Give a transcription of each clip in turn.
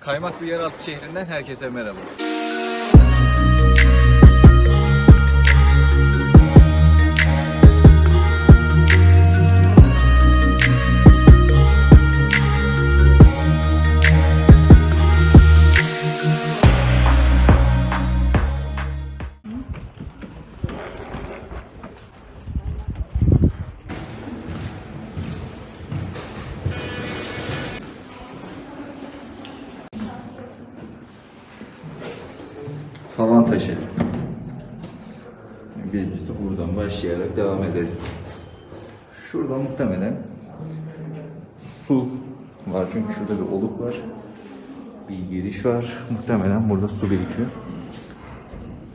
Kaymaklı Yeraltı şehrinden herkese merhaba. Başlayarak devam edelim. Şurada muhtemelen su var çünkü şurada bir oluk var. Bir giriş var. Muhtemelen burada su birikiyor.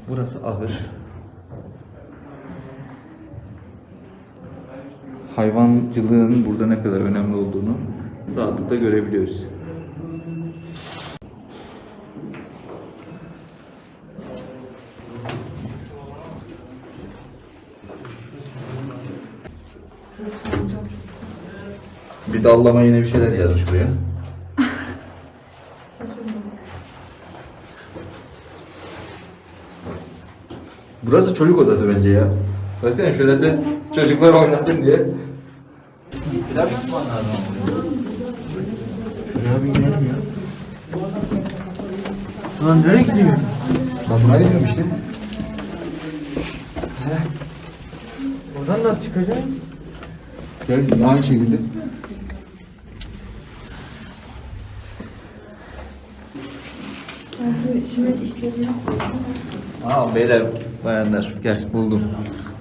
Burası ahır. Hayvancılığın burada ne kadar önemli olduğunu rahatlıkla görebiliyoruz. Bir dallama yine bir şeyler yazmış buraya. Burası çocuk odası bence ya. Baksana şurası çocuklar oynasın diye. Pilav yapman lazım. Gidelim ya. Lan nereye gidiyor? Ben buraya gidiyorum işte. Oradan nasıl çıkacaksın? Gel aynı şekilde. Aa beyler, bayanlar gel buldum.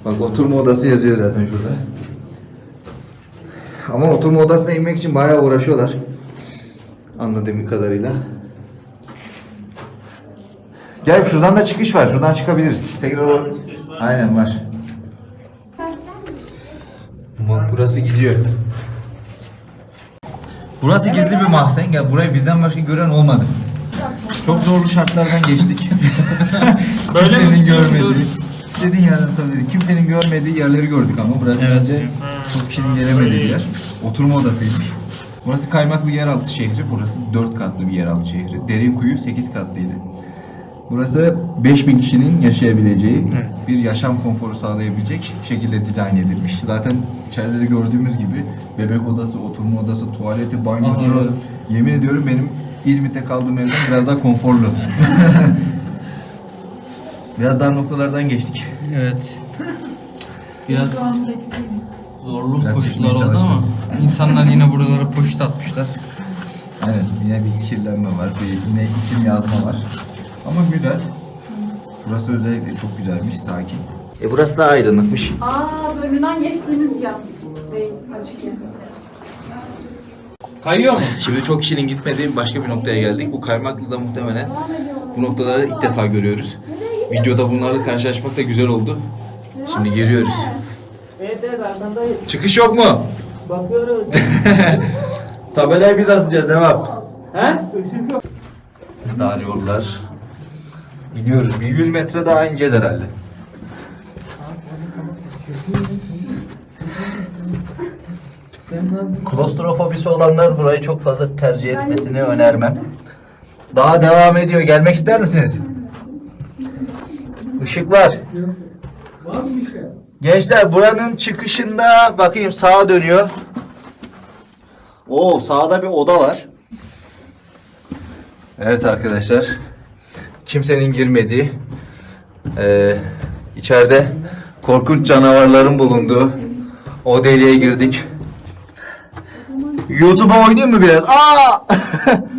Bak oturma odası yazıyor zaten şurada. Ama oturma odasına inmek için bayağı uğraşıyorlar. Anladığım kadarıyla. Gel şuradan da çıkış var. Şuradan çıkabiliriz. Tekrar o... Aynen var. Bak burası gidiyor. Burası gizli bir mahzen. Gel burayı bizden başka gören olmadı. Çok zorlu şartlardan geçtik. Böyle mi Kimsenin görmediği. tutuyorsunuz? İstediğin yerden tutabiliriz. Kimsenin görmediği yerleri gördük ama burası bence çok kişinin gelemediği bir yer. Oturma odasıymış. Burası Kaymaklı Yeraltı şehri. Burası 4 katlı bir yeraltı şehri. Derinkuyu 8 katlıydı. Burası 5000 kişinin yaşayabileceği, Evet. bir yaşam konforu sağlayabilecek şekilde dizayn edilmiş. Zaten içeride de gördüğümüz gibi bebek odası, oturma odası, tuvaleti, banyosu. Aha, evet. Yemin ediyorum benim İzmit'te kaldığım evden biraz daha konforlu. biraz dar noktalardan geçtik. Evet. Biraz zorlu Biraz koşullar oldu çalıştım. ama insanlar yine buralara poşet atmışlar. Evet, yine bir kirlenme var, bir yine isim yazma var. Ama güzel. Burası özellikle çok güzelmiş, sakin. E burası da aydınlıkmış. Aa, önünden geçtiğimiz cam. Değil, açık yani. Kayıyor mu? Şimdi çok kişinin gitmediği başka bir noktaya geldik. Bu Kaymaklı'da muhtemelen bu noktaları ilk defa görüyoruz. Videoda bunlarla karşılaşmak da güzel oldu. Şimdi giriyoruz. Evet evet arkandayım. Çıkış yok mu? Bakıyoruz. Tabelayı biz asacağız, devam. He? Işık yok. Dar yollar. İniyoruz. Bir 100 metre daha ineceğiz herhalde. Klostrofobisi olanlar burayı çok fazla tercih etmesini önermem. Daha devam ediyor. Gelmek ister misiniz? Işık var. Gençler buranın çıkışında bakayım sağa dönüyor. Oo sağda bir oda var. Evet arkadaşlar. Kimsenin girmediği eee içeride korkunç canavarların bulunduğu o deliğe girdik. YouTube'a oynayayım mı biraz? Aa!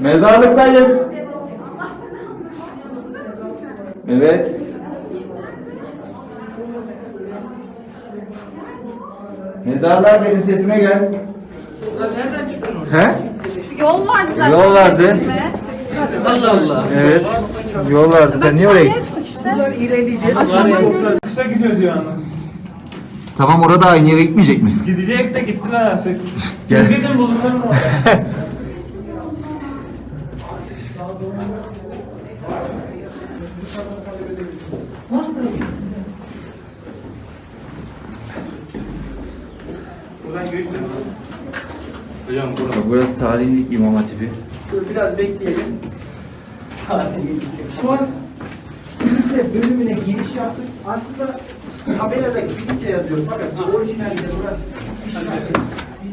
Mezarlıktayım. Evet. Mezarlığa gelin sesime gel. Nereden çıktın He? Yol vardı zaten. Yol vardı. Allah Allah. Evet. Yol vardı. Sen niye oraya gittin? işte. İlerleyeceğiz. Kısa gidiyor diyor anlam. Tamam orada aynı yere gitmeyecek mi? Gidecek de gittiler artık. Gel. Gidin bulunların orada. Buradan görüşürüz. Hocam Bak burası tarihi imam hatibi. Şöyle biraz bekleyelim. Şu an kilise bölümüne giriş yaptık. Aslında tabelada kilise yazıyor fakat orijinalde burası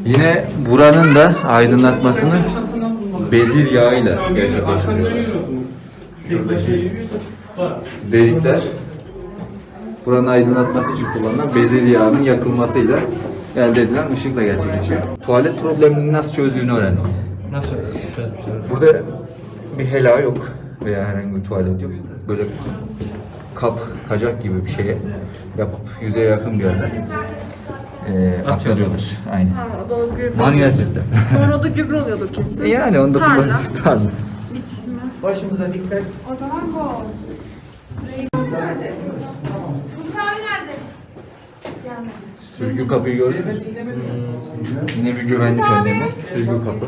Yine buranın da aydınlatmasını bezir yağıyla gerçekleştiriyorlar. Şuradaki delikler buranın aydınlatması için kullanılan bezir yağının yakılmasıyla elde edilen ışıkla gerçekleşiyor. Tuvalet problemini nasıl çözdüğünü öğrendim. nasıl çözmüşler? Burada bir hela yok veya herhangi bir tuvalet yok. Böyle kap, kacak gibi bir şeye yapıp yüzeye yakın bir yerden eee aktarıyorlar. Aynen. Ha, o da o gübre. Manuel sistem. Sonra o da gübre oluyordu kesin. E yani onu da Tarla. kullanıyoruz. Tarla. Bitişimi. başımıza dikkat. O zaman gol. Sürgü kapıyı gördün mü? Yine bir güvenlik önlemi. Sürgü kapı.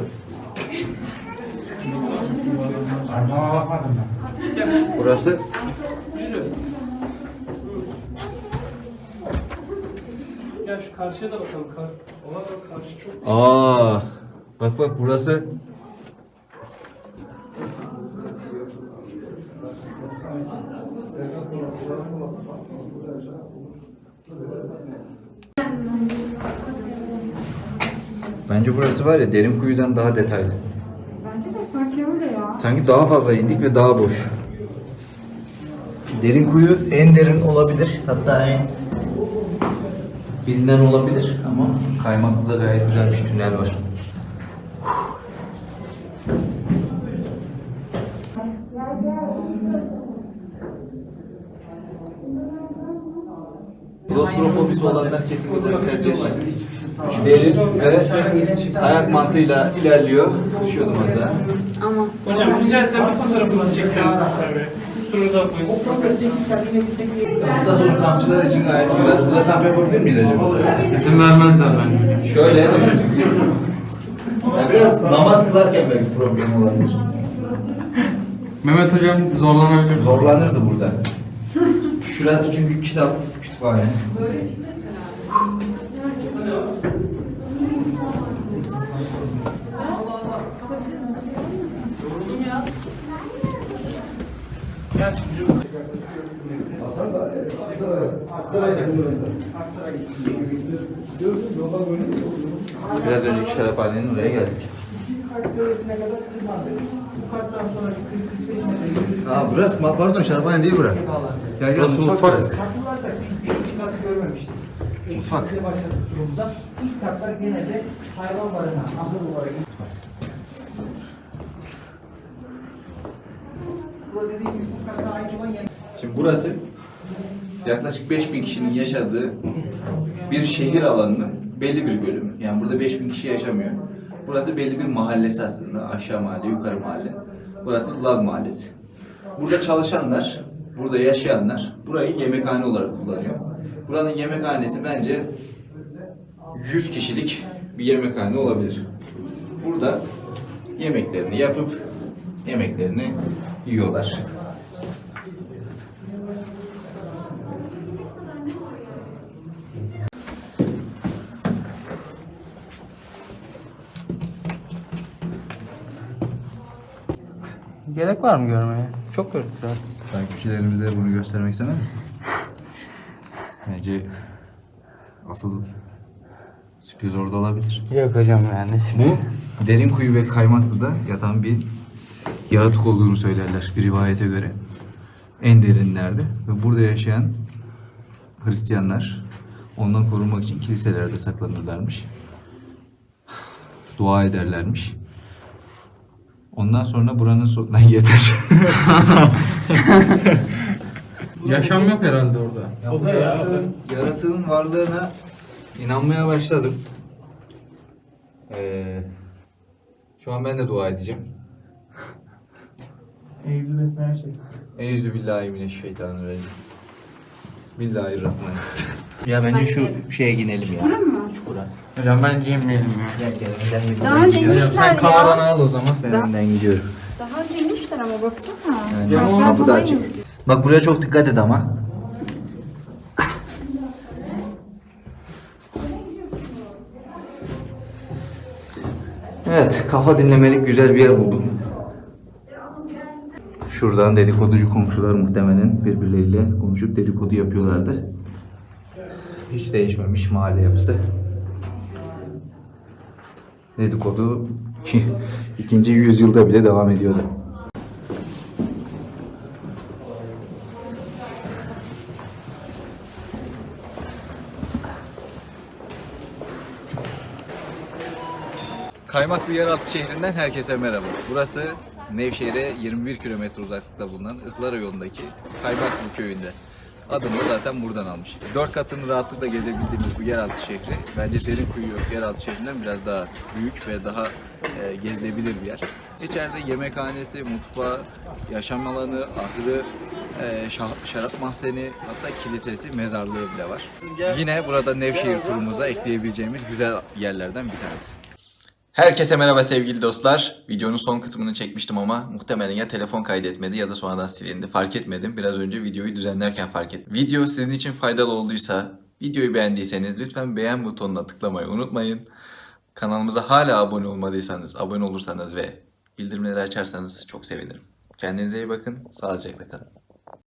Burası Ya şu karşıya da bakalım. Kar Ona bak karşı çok Aa, bak bak burası Bence burası var ya derin kuyudan daha detaylı. Bence de sanki öyle ya. Sanki daha fazla indik ve daha boş. Derin kuyu en derin olabilir. Hatta en bilinen olabilir ama kaymaklı da gayet güzel bir tünel var. Klostrofobisi olanlar kesinlikle tercih etmez. Derin ve ayak mantığıyla ilerliyor. Düşüyordum az daha. Ama. Hocam rica etsem bir fotoğrafımızı çekseniz tabii. Kusurunuza bakmayın. Burada 8 kat yine bize Hafta sonu kampçılar için gayet güzel. Burada kamp yapabilir miyiz acaba? İzin vermezler bence. Şöyle düşün. Ya biraz namaz kılarken belki problem olabilir. Mehmet hocam zorlanabilir. Zorlanırdı burada. Şurası çünkü kitap kütüphane. Biraz önceki şaraphanenin oraya geldik. Bu kattan sonraki 45 metre Aa burası pardon şarapane değil bura. Gel gel Burası mutfak burası. Hatırlarsak biz birinci katı görmemiştik. Mutfak. Eksikle başladık turumuza. İlk katlar genelde hayvan barınağı, ahır olarak. Burada dediğim gibi bu katta hayvan yem Şimdi burası yaklaşık 5000 kişinin yaşadığı bir şehir alanının belli bir bölümü. Yani burada 5000 kişi yaşamıyor. Burası belli bir mahallesi aslında. Aşağı mahalle, yukarı mahalle. Burası Laz Mahallesi. Burada çalışanlar, burada yaşayanlar burayı yemekhane olarak kullanıyor. Buranın yemekhanesi bence 100 kişilik bir yemekhane olabilir. Burada yemeklerini yapıp yemeklerini yiyorlar. Gerek var mı görmeye? Çok gördük zaten. Takipçilerimize bunu göstermek istemez misin? Bence asıl sürpriz orada olabilir. Yok hocam yani. Bu derin kuyu ve kaymaklıda yatan bir yaratık olduğunu söylerler bir rivayete göre. En derinlerde ve burada yaşayan Hristiyanlar ondan korunmak için kiliselerde saklanırlarmış. Dua ederlermiş. Ondan sonra buranın so- Lan yeter. Yaşam yok herhalde orada. Ya O bu yaratığın, yaratığın varlığına inanmaya başladım. Ee, şu an ben de dua edeceğim. Eyyüzü besmele şey. Eyyüzü billahi mineşşeytanirracim. Bismillahirrahmanirrahim. ya bence şu şeye ginelim ya. Çukura mı? Çukura. Hocam bence yemeyelim ya. Gel gel gidelim. Daha önce Hocam inmişler sen kameranı ya. al o zaman. Ben önden gidiyorum. Daha önce inmişler ama baksana. Yani Ya o kapı da açık. Bak buraya çok dikkat et ama. Evet, kafa dinlemelik güzel bir yer buldum. Şuradan dedikoducu komşular muhtemelen birbirleriyle konuşup dedikodu yapıyorlardı. Hiç değişmemiş mahalle yapısı. Dedikodu ikinci yüzyılda bile devam ediyordu. Kaymaklı Yeraltı şehrinden herkese merhaba. Burası Nevşehir'e 21 kilometre uzaklıkta bulunan Ihlara yolundaki Kaymaklı köyünde. Adını zaten buradan almış. Dört katını rahatlıkla gezebildiğimiz bu yeraltı şehri bence Derinkuyu yeraltı şehrinden biraz daha büyük ve daha e, gezilebilir bir yer. İçeride yemekhanesi, mutfağı, yaşam alanı, ahırı, e, şarap mahzeni, hatta kilisesi, mezarlığı bile var. Yine burada Nevşehir turumuza ekleyebileceğimiz güzel yerlerden bir tanesi. Herkese merhaba sevgili dostlar. Videonun son kısmını çekmiştim ama muhtemelen ya telefon kaydetmedi ya da sonradan silindi. Fark etmedim. Biraz önce videoyu düzenlerken fark ettim. Video sizin için faydalı olduysa, videoyu beğendiyseniz lütfen beğen butonuna tıklamayı unutmayın. Kanalımıza hala abone olmadıysanız, abone olursanız ve bildirimleri açarsanız çok sevinirim. Kendinize iyi bakın. Sağlıcakla kalın.